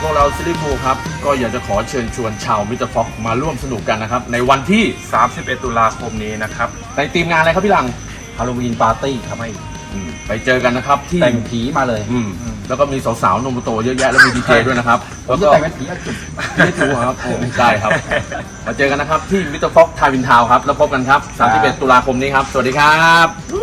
พวกเราซิลิฟูครับ ก็อยากจะขอเชิญชวนชาวมิเตอร์ฟ็อกมาร่วมสนุกกันนะครับ ในวันที่ 31 ตุลาคมนี้นะครับ ในทีมงานอะไรครับพี่หลังฮาโลวีนปาร์ตี้ครับไม่ไปเจอกันนะครับที่แต่งผีมาเลย อืมแล้วก็มีสาวๆนมโตเยอะแยะแล้วมีดีเจด้วยนะครับผมแล้วจะก็แต่งเป็นผีจุดไม่ถูกครับผมได้ครับมาเจอกันนะครับที่มิสเตอร์ฟ็อกทาวินทาวครับแล้วพบกันครับ 31 ตุลาคมนี้ครับ สวัสดีครับ